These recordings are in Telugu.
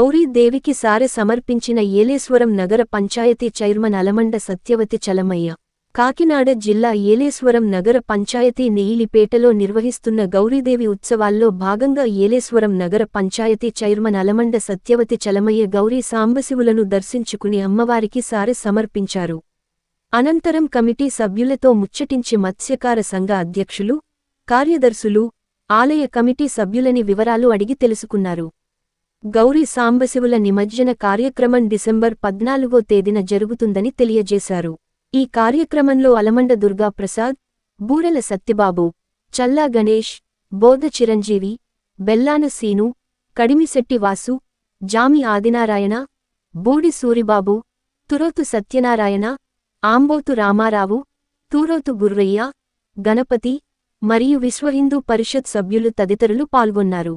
గౌరీదేవికి సారె సమర్పించిన ఏలేశ్వరం నగర పంచాయతీ చైర్మన్ అలమండ సత్యవతి చలమయ్య కాకినాడ జిల్లా ఏలేశ్వరం నగర పంచాయతీ నెయిలిపేటలో నిర్వహిస్తున్న గౌరీదేవి ఉత్సవాల్లో భాగంగా ఏలేశ్వరం నగర పంచాయతీ చైర్మన్ అలమండ సత్యవతి చలమయ్య గౌరీ సాంబశివులను దర్శించుకుని అమ్మవారికి సారె సమర్పించారు. అనంతరం కమిటీ సభ్యులతో ముచ్చటించి మత్స్యకార సంఘ అధ్యక్షులు కార్యదర్శులు ఆలయ కమిటీ సభ్యులని వివరాలు అడిగి తెలుసుకున్నారు. గౌరీ సాంబశివుల నిమజ్జన కార్యక్రమం డిసెంబర్ పద్నాలుగో తేదీన జరుగుతుందని తెలియజేశారు. ఈ కార్యక్రమంలో అలమండ దుర్గాప్రసాద్ బూరెల సత్యబాబు చల్లా గణేష్ బోధ చిరంజీవి బెల్లాన సీను కడిమిశెట్టి వాసు జామి ఆదినారాయణ బూడి సూరిబాబు తురోతు సత్యనారాయణ ఆంబోతు రామారావు తూరోతు గుర్రయ్య గణపతి మరియు విశ్వహిందూ పరిషత్ సభ్యులు తదితరులు పాల్గొన్నారు.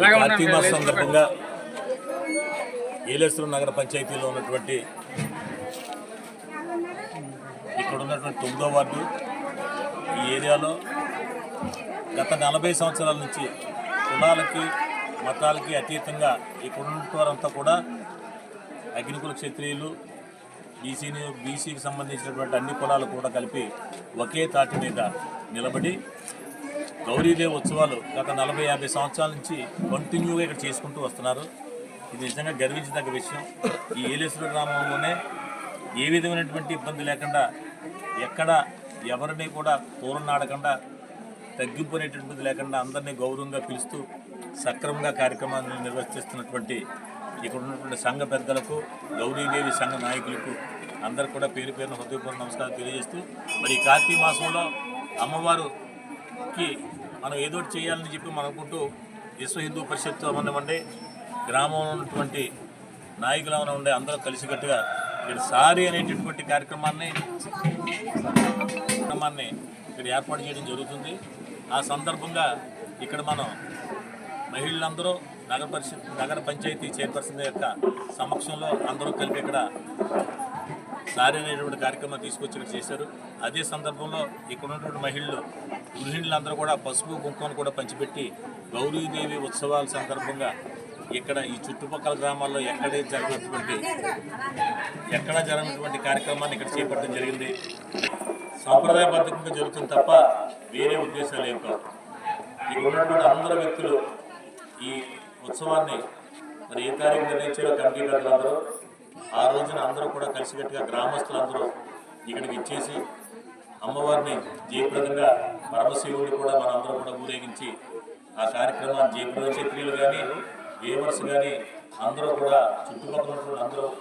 కార్తీక మాసం సందర్భంగా ఏలేశ్వరం నగర పంచాయతీలో ఉన్నటువంటి ఇక్కడ ఉన్నటువంటి తొమ్మిదో వార్డు ఈ ఏరియాలో గత నలభై సంవత్సరాల నుంచి కులాలకి మతాలకి అతీతంగా ఇక్కడ ఉన్నటువంటి వారంతా కూడా అగ్నికుల క్షత్రియులు బీసీని బీసీకి సంబంధించినటువంటి అన్ని కులాలు కూడా కలిపి ఒకే తాటి మీద నిలబడి గౌరీదేవి ఉత్సవాలు గత నలభై యాభై సంవత్సరాల నుంచి కంటిన్యూగా ఇక్కడ చేసుకుంటూ వస్తున్నారు. ఇది నిజంగా గర్వించదగ్గ విషయం. ఈ ఏలేశ్వర గ్రామంలోనే ఏ విధమైనటువంటి ఇబ్బంది లేకుండా ఎక్కడ ఎవరిని కూడా దూరం ఆడకుండా తగ్గింపు అనేటటువంటిది లేకుండా అందరినీ గౌరవంగా పిలుస్తూ సక్రమంగా కార్యక్రమాన్ని నిర్వర్తిస్తున్నటువంటి ఇక్కడ ఉన్నటువంటి సంఘ పెద్దలకు గౌరీదేవి సంఘ నాయకులకు అందరు కూడా పేరు పేరున హృదయపూర్వ నమస్కారం తెలియజేస్తూ మరి ఈ కార్తీక మాసంలో అమ్మవారు కి మనం ఏదో చేయాలని చెప్పి మనం అనుకుంటూ విశ్వ హిందూ పరిషత్ అవనివ్వండి గ్రామంలో ఉన్నటువంటి నాయకులు ఏమైనా ఉండే అందరూ కలిసికట్టుగా ఇక్కడ సారీ అనేటటువంటి కార్యక్రమాన్ని కార్యక్రమాన్ని ఇక్కడ ఏర్పాటు చేయడం జరుగుతుంది. ఆ సందర్భంగా ఇక్కడ మనం మహిళలందరూ నగర పరిషత్ నగర పంచాయతీ చైర్పర్సన్ యొక్క సమక్షంలో అందరూ కలిపి ఇక్కడ సారి అనేటువంటి కార్యక్రమం తీసుకొచ్చి చేశారు. అదే సందర్భంలో ఇక్కడ ఉన్నటువంటి మహిళలు గృహిణులందరూ కూడా పసుపు కుంకుమను కూడా పంచిపెట్టి గౌరీదేవి ఉత్సవాల సందర్భంగా ఇక్కడ ఈ చుట్టుపక్కల గ్రామాల్లో ఎక్కడే జరిగినటువంటి ఎక్కడ జరిగినటువంటి కార్యక్రమాన్ని ఇక్కడ చేపట్టడం జరిగింది. సాంప్రదాయబద్ధంగా జరుగుతుంది తప్ప వేరే ఉద్దేశాలు ఏం కావు. ఇక్కడ ఉన్నటువంటి అందరూ వ్యక్తులు ఈ ఉత్సవాన్ని మరి ఏ తారీఖు నిర్ణయించారో కమిటీ పెద్దలందరూ ఆ రోజున అందరూ కూడా కలిసికట్టుగా గ్రామస్తులందరూ ఇక్కడికి ఇచ్చేసి అమ్మవారిని జయప్రదంగా పరమశివుడు కూడా మనందరం కూడా ఊరేగించి ఆ కార్యక్రమాన్ని జయప్రద క్షత్రియులు కానీ వేవర్స్ కానీ అందరూ కూడా చుట్టుపక్కల అందరూ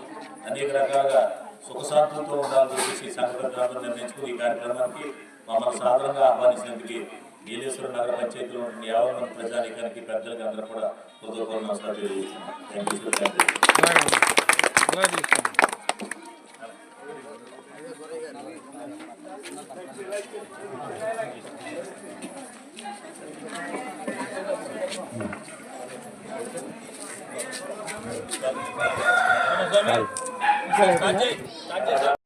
అనేక రకాలుగా సుఖశాంతులతో ఉండాలని చెప్పేసి సంఘటన నిర్ణయించుకుని ఈ కార్యక్రమానికి మమ్మల్ని సాధారణంగా ఆహ్వానించినందుకు నీలేశ్వర నగర పంచాయతీలో ఉన్న యాభై మంది ప్రజానికానికి పెద్దలకి అందరూ కూడా హృదయపూర్వక నమస్కారం తెలియజేస్తున్నాను 立って。